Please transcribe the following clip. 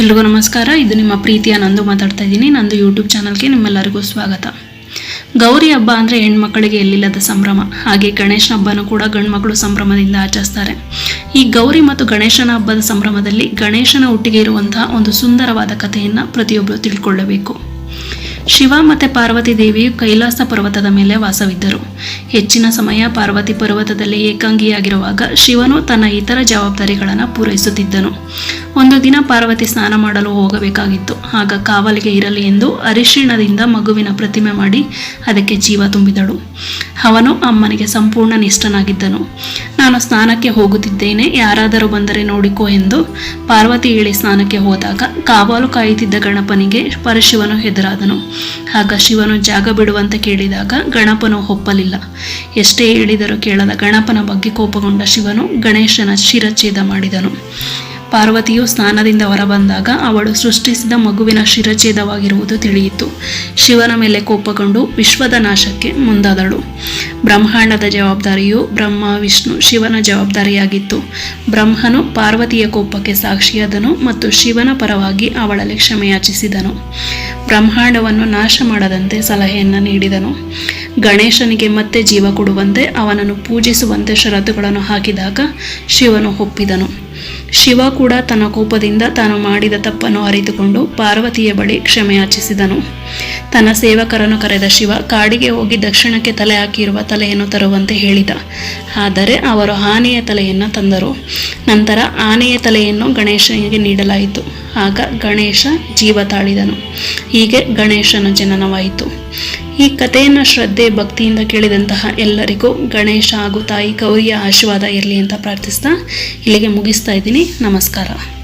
ಎಲ್ರಿಗೂ ನಮಸ್ಕಾರ. ಇದು ನಿಮ್ಮ ಪ್ರೀತಿಯ ನಂದು ಮಾತಾಡ್ತಾ ಇದ್ದೀನಿ. ನಂದು ಯೂಟ್ಯೂಬ್ ಚಾನಲ್ಗೆ ನಿಮ್ಮೆಲ್ಲರಿಗೂ ಸ್ವಾಗತ. ಗೌರಿ ಹಬ್ಬ ಅಂದರೆ ಹೆಣ್ಮಕ್ಕಳಿಗೆ ಎಲ್ಲಿಲ್ಲದ ಸಂಭ್ರಮ. ಹಾಗೆ ಗಣೇಶನ ಹಬ್ಬನೂ ಕೂಡ ಗಂಡ್ಮಕ್ಕಳು ಸಂಭ್ರಮದಿಂದ ಆಚರಿಸ್ತಾರೆ. ಈ ಗೌರಿ ಮತ್ತು ಗಣೇಶನ ಹಬ್ಬದ ಸಂಭ್ರಮದಲ್ಲಿ ಗಣೇಶನ ಒಟ್ಟಿಗೆ ಇರುವಂತಹ ಒಂದು ಸುಂದರವಾದ ಕಥೆಯನ್ನು ಪ್ರತಿಯೊಬ್ಬರು ತಿಳ್ಕೊಳ್ಳಬೇಕು. ಶಿವ ಮತ್ತು ಪಾರ್ವತಿ ದೇವಿಯು ಕೈಲಾಸ ಪರ್ವತದ ಮೇಲೆ ವಾಸವಿದ್ದರು. ಹೆಚ್ಚಿನ ಸಮಯ ಪಾರ್ವತಿ ಪರ್ವತದಲ್ಲಿ ಏಕಾಂಗಿಯಾಗಿರುವಾಗ ಶಿವನು ತನ್ನ ಇತರ ಜವಾಬ್ದಾರಿಗಳನ್ನು ಪೂರೈಸುತ್ತಿದ್ದನು. ಒಂದು ದಿನ ಪಾರ್ವತಿ ಸ್ನಾನ ಮಾಡಲು ಹೋಗಬೇಕಾಗಿತ್ತು. ಆಗ ಕಾವಲಿಗೆ ಇರಲಿ ಎಂದು ಅರಿಶಿಣದಿಂದ ಮಗುವಿನ ಪ್ರತಿಮೆ ಮಾಡಿ ಅದಕ್ಕೆ ಜೀವ ತುಂಬಿದಳು. ಅವನು ಅಮ್ಮನಿಗೆ ಸಂಪೂರ್ಣ ನಿಷ್ಠನಾಗಿದ್ದನು. ನಾನು ಸ್ನಾನಕ್ಕೆ ಹೋಗುತ್ತಿದ್ದೇನೆ, ಯಾರಾದರೂ ಬಂದರೆ ನೋಡಿಕೋ ಎಂದು ಪಾರ್ವತಿ ಹೇಳಿ ಸ್ನಾನಕ್ಕೆ ಹೋದಾಗ ಕಾವಾಲು ಕಾಯುತ್ತಿದ್ದ ಗಣಪನಿಗೆ ಪರಶಿವನು ಹೆದರಾದನು. ಆಗ ಶಿವನು ಜಾಗ ಬಿಡುವಂತೆ ಕೇಳಿದಾಗ ಗಣಪನು ಒಪ್ಪಲಿಲ್ಲ. ಎಷ್ಟೇ ಹೇಳಿದರೂ ಕೇಳದ ಗಣಪನ ಬಗ್ಗೆ ಕೋಪಗೊಂಡ ಶಿವನು ಗಣೇಶನ ಶಿರಚ್ಛೇದ ಮಾಡಿದನು. ಪಾರ್ವತಿಯು ಸ್ನಾನದಿಂದ ಹೊರಬಂದಾಗ ಅವಳು ಸೃಷ್ಟಿಸಿದ ಮಗುವಿನ ಶಿರಚ್ಛೇದವಾಗಿರುವುದು ತಿಳಿಯಿತು. ಶಿವನ ಮೇಲೆ ಕೋಪಗೊಂಡು ವಿಶ್ವದ ನಾಶಕ್ಕೆ ಮುಂದಾದಳು. ಬ್ರಹ್ಮಾಂಡದ ಜವಾಬ್ದಾರಿಯು ಬ್ರಹ್ಮ, ವಿಷ್ಣು, ಶಿವನ ಜವಾಬ್ದಾರಿಯಾಗಿತ್ತು. ಬ್ರಹ್ಮನು ಪಾರ್ವತಿಯ ಕೋಪಕ್ಕೆ ಸಾಕ್ಷಿಯಾದನು ಮತ್ತು ಶಿವನ ಪರವಾಗಿ ಅವಳಲ್ಲಿ ಕ್ಷಮೆಯಾಚಿಸಿದನು. ಬ್ರಹ್ಮಾಂಡವನ್ನು ನಾಶ ಮಾಡದಂತೆ ಸಲಹೆಯನ್ನು ನೀಡಿದನು. ಗಣೇಶನಿಗೆ ಮತ್ತೆ ಜೀವ ಕೊಡುವಂತೆ ಅವನನ್ನು ಪೂಜಿಸುವಂತೆ ಷರತ್ತುಗಳನ್ನು ಹಾಕಿದಾಗ ಶಿವನು ಒಪ್ಪಿದನು. ಶಿವ ಕೂಡ ತನ್ನ ಕೋಪದಿಂದ ತಾನು ಮಾಡಿದ ತಪ್ಪನ್ನು ಅರಿತುಕೊಂಡು ಪಾರ್ವತಿಯ ಬಳಿ ಕ್ಷಮೆಯಾಚಿಸಿದನು ತನ್ನ ಸೇವಕರನ್ನು ಕರೆದ ಶಿವ ಕಾಡಿಗೆ ಹೋಗಿ ದಕ್ಷಿಣಕ್ಕೆ ತಲೆ ಹಾಕಿರುವ ತಲೆಯನ್ನು ತರುವಂತೆ ಹೇಳಿದ. ಆದರೆ ಅವರು ಆನೆಯ ತಲೆಯನ್ನು ತಂದರು. ನಂತರ ಆನೆಯ ತಲೆಯನ್ನು ಗಣೇಶನಿಗೆ ನೀಡಲಾಯಿತು. ಆಗ ಗಣೇಶ ಜೀವ ತಾಳಿದನು. ಹೀಗೆ ಗಣೇಶನ ಜನನವಾಯಿತು. ಈ ಕಥೆಯನ್ನು ಶ್ರದ್ಧೆ, ಭಕ್ತಿಯಿಂದ ಕೇಳಿದಂತಹ ಎಲ್ಲರಿಗೂ ಗಣೇಶ ಹಾಗೂ ತಾಯಿ ಗೌರಿಯ ಆಶೀರ್ವಾದ ಇರಲಿ ಅಂತ ಪ್ರಾರ್ಥಿಸ್ತಾ ಇಲ್ಲಿಗೆ ಮುಗಿಸ್ತಾ ಇದ್ದೀನಿ. ನಮಸ್ಕಾರ.